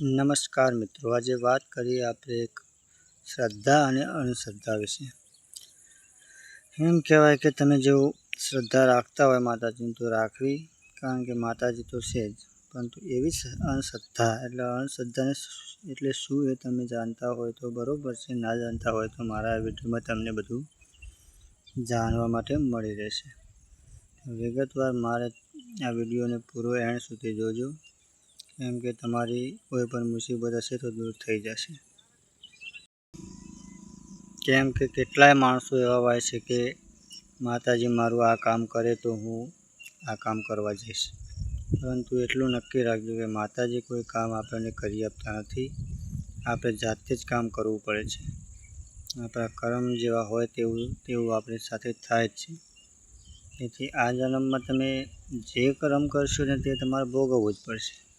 નમસ્કાર મિત્રો. આજે વાત કરીએ આપણે એક શ્રદ્ધા અને અંધશ્રદ્ધા વિશે. એમ કહેવાય કે તમે જો શ્રદ્ધા રાખતા હોય માતાજીની, તો રાખવી, કારણ કે માતાજી તો છે જ. પરંતુ એવી અંધશ્રદ્ધા એટલે અંધશ્રદ્ધાને એટલે શું એ તમે જાણતા હોય તો બરાબર છે. ના જાણતા હોય તો મારા વિડીયોમાં તમને બધું જાણવા માટે મળી રહેશે. વિગતવાર મારે આ વિડીયોને પૂરો એન્ડ સુધી જોજો. કેમ કે તમારી કોઈ પણ મુસીબત હશે તો દૂર થઈ જશે. કેમ કે કેટલાય માણસો એવા હોય છે કે માતાજી મારું આ કામ કરે તો હું આ કામ કરવા જઈશ. પરંતુ એટલું નક્કી રાખજો કે માતાજી કોઈ કામ આપણને કરી આપતા નથી. આપણે જાતે જ કામ કરવું પડે છે. આપણા કર્મ જેવા હોય તેવું તેવું આપણી સાથે થાય જ છે. તેથી આ જન્મમાં તમે જે કર્મ કરશો ને તે તમારે ભોગવવું જ પડશે.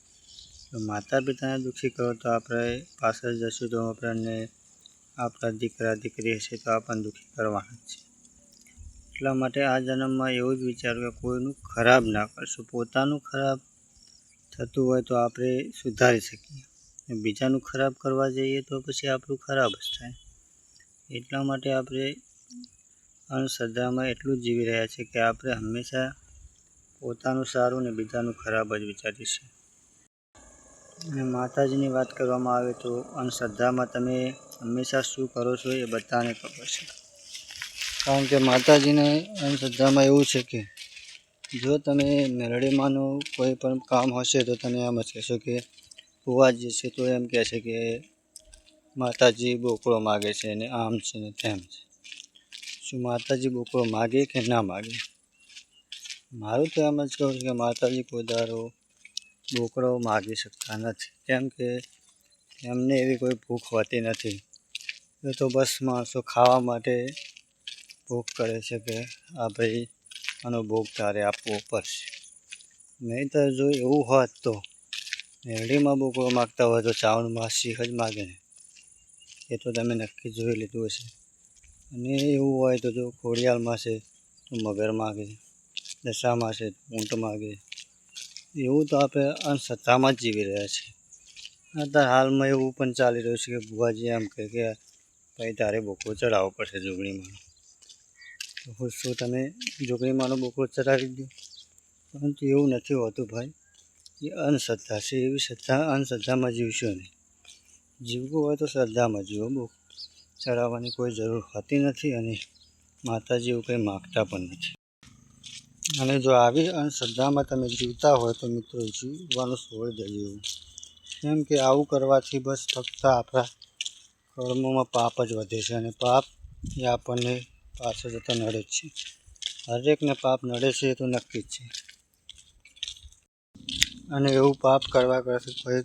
તો માતા પિતાને દુઃખી કરો તો આપણે પાછળ જશું તો આપણને આપણા દીકરા, દીકરી હશે તો આપણને દુઃખી કરવાના જ છે. એટલા માટે આ જન્મમાં એવું જ વિચારવું કે કોઈનું ખરાબ ના કરશું. પોતાનું ખરાબ થતું હોય તો આપણે સુધારી શકીએ. બીજાનું ખરાબ કરવા જઈએ તો પછી આપણું ખરાબ જ થાય. એટલા માટે આપણે અંધશ્રદ્ધામાં એટલું જ જીવી રહ્યા છે કે આપણે હંમેશા પોતાનું સારું ને બીજાનું ખરાબ જ વિચારીશું અને માતાજીની વાત કરવામાં આવે તો અંધશ્રદ્ધામાં તમે હંમેશા શું કરો છો એ બધાને ખબર છે. કારણ કે માતાજીને અંધશ્રદ્ધામાં એવું છે કે જો તમે મેરડીમાંનું કોઈ પણ કામ હશે તો તમે એમ જ કહેશો કે ફુવાજી છે તો એમ કહે છે કે માતાજી બોકળો માગે છે ને આમ છે ને તેમ છે. શું માતાજી બોકળો માગે કે ના માગે? મારું તો એમ જ કહું છું કે માતાજી કોઈ દારો બોકડો માગી શકતા નથી. કેમ કે એમને એવી કોઈ ભૂખ હોતી નથી. એ તો બસ માણસો ખાવા માટે ભૂખ કરે છે કે, આ ભાઈ, આનો ભોગ તારે આપવો પડશે. નહીંતર જો એવું હોત તો મેરડીમાં બોકડો માગતા હોય તો ચાવણમાં શીખ જ માગે ને. એ તો તમે નક્કી જોઈ લીધું હશે. અને એવું હોય તો જો ખોડિયાલમાં છે તો મગર માગે દશામાં છે ઊંટ માગે એવું તો આપણે અંધશ્રદ્ધામાં જ જીવી રહ્યા છીએ અત્યારે હાલમાં એવું પણ ચાલી રહ્યું છે કે ભુવાજી એમ કહે કે ભાઈ તારે બોકરો ચડાવવો પડશે જોગણીમાં તો શું તમે જોગણીમાંનો બોકરો ચડાવી દો? પરંતુ એવું નથી હોતું ભાઈ. એ અંધશ્રદ્ધા છે, એવી શ્રદ્ધા અંધશ્રદ્ધામાં જીવશો નહીં. જીવવું હોય તો શ્રદ્ધામાં જીવો બોક ચડાવવાની કોઈ જરૂર હોતી નથી અને માતાજી એવું કંઈ માગતા પણ નથી. અને જો આવી અંધશ્રદ્ધામાં તમે જીવતા હોય તો મિત્રો જીવવાનું છોડી દેજો કેમ કે આવું કરવાથી બસ ફક્ત આપણા કર્મોમાં પાપ જ વધે છે અને પાપ એ આપણને પાછળ જતાં નડે જ છે. હરેકને પાપ નડે છે એ તો નક્કી જ છે. અને એવું પાપ કરવા કરતી કોઈ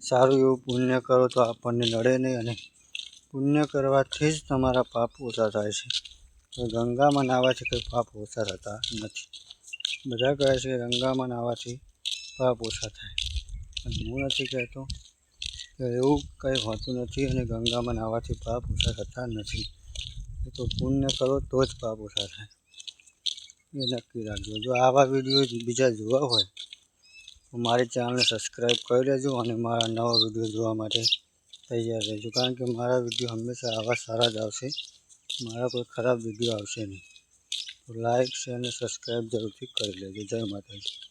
સારું એવું પુણ્ય કરો તો આપણને નડે નહીં અને પુણ્ય કરવાથી જ તમારા પાપ ઓછા થાય છે. ગંગામાં નાહવાથી કંઈ પાપ ઓછા થતા નથી. બધા કહે છે કે ગંગામાં નાહવાથી પાપ ઓછા થાય. પણ હું નથી કહેતો કે એવું કંઈ હોતું નથી અને ગંગામાં નાહવાથી પાપ ઓછા થતા નથી. તો પુણ્ય કરો તો જ પાપ ઓછા થાય. એ નક્કી રાખજો. જો આવા વીડિયો બીજા જોવા હોય, તો મારી ચેનલને સબસ્ક્રાઈબ કરી લેજો અને મારા નવા વીડિયો જોવા માટે તૈયાર રહેજો. કારણ કે મારા વીડિયો હંમેશા આવા સારા જ આવશે. મારા કોઈ ખરાબ વીડિયો આવશે નહીં. તો લાઇક શેર અને સબસ્ક્રાઈબ જરૂરથી કરી લેજો. જય માતાજી.